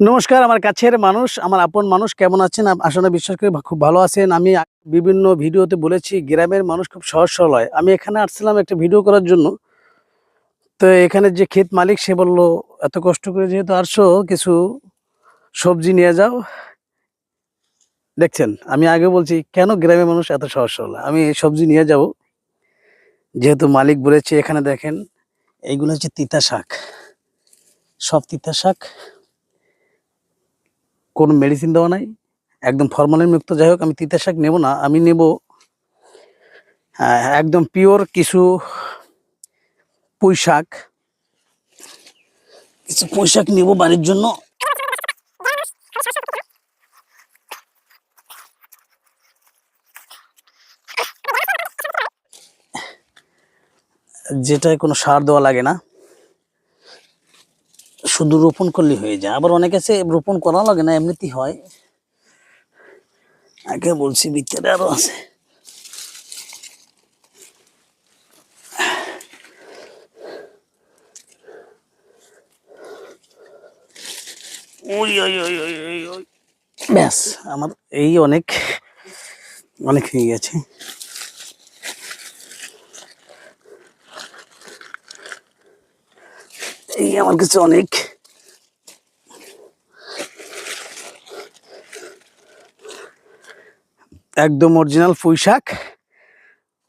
নমস্কার, আমার কাছের মানুষ, আমার আপন মানুষ কেমন আছেন? আসলে বিশ্বাস করি খুব ভালো আছেন। আমি বিভিন্ন ভিডিওতে বলেছি, গ্রামের মানুষ খুব সহজ সরল হয়। আমি এখানে আসছিলাম একটা ভিডিও করার জন্য। তো এখানে যে ক্ষেত মালিক, সে বলল, এত কষ্ট করে যেহেতু আসছো, কিছু সবজি নিয়ে যাও। দেখছেন, আমি আগে বলছি, কেন গ্রামের মানুষ এত সহজ সরল? আমি সবজি নিয়ে যাব। যেহেতু মালিক বলেছে, এখানে দেখেন, এইগুলো হচ্ছে তিতা শাক। সব তিতা শাক। কোনো মেডিসিন দেওয়া নাই, একদম ফরমালিন মুক্ত, যাই হোক, আমি তিতা শাক নেব না, আমি নেব একদম পিওর কিছু পুঁই শাক। কিছু পুঁই শাক নেব বাড়ির জন্য। যেটায় কোনো সার দেওয়া লাগে না। শুধু রোপণ করলে হয়ে যায়। আবার অনেক আছে, রোপণ করা লাগে না, এমনিতেই হয়। আগে বলছি, ভিতরে আরও আছে। ব্যাস, আমার এই অনেক অনেক হয়ে গেছে। এই আমার কাছে অনেক। একদম অরিজিনাল পুঁই শাক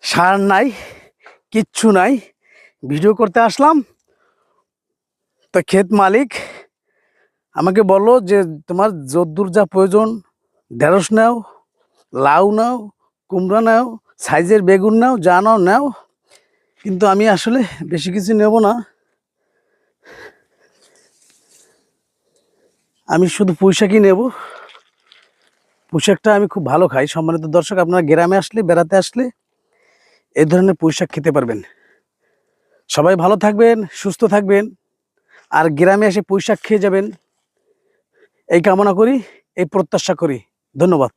সার নাই, কিচ্ছু নাই। ভিডিও করতে আসলাম। তো ক্ষেত মালিক আমাকে বলল যে, তোমার যদ্দূর যা প্রয়োজন, ঢেঁড়স নাও, লাউ নাও, কুমড়া নাও, সাইজের বেগুন নাও, যা নাও নাও। কিন্তু আমি আসলে বেশি কিছু নেব না। আমি শুধু পুঁইশাকই নেব। পুঁইশাকটা আমি খুব ভালো খাই। সম্মানিত দর্শক, আপনারা গ্রামে আসলে, বেড়াতে আসলে এই ধরনের পুঁইশাক খেতে পারবেন। সবাই ভালো থাকবেন, সুস্থ থাকবেন, আর গ্রামে এসে পুঁইশাক খেয়ে যাবেন। এই কামনা করি, এই প্রত্যাশা করি। ধন্যবাদ।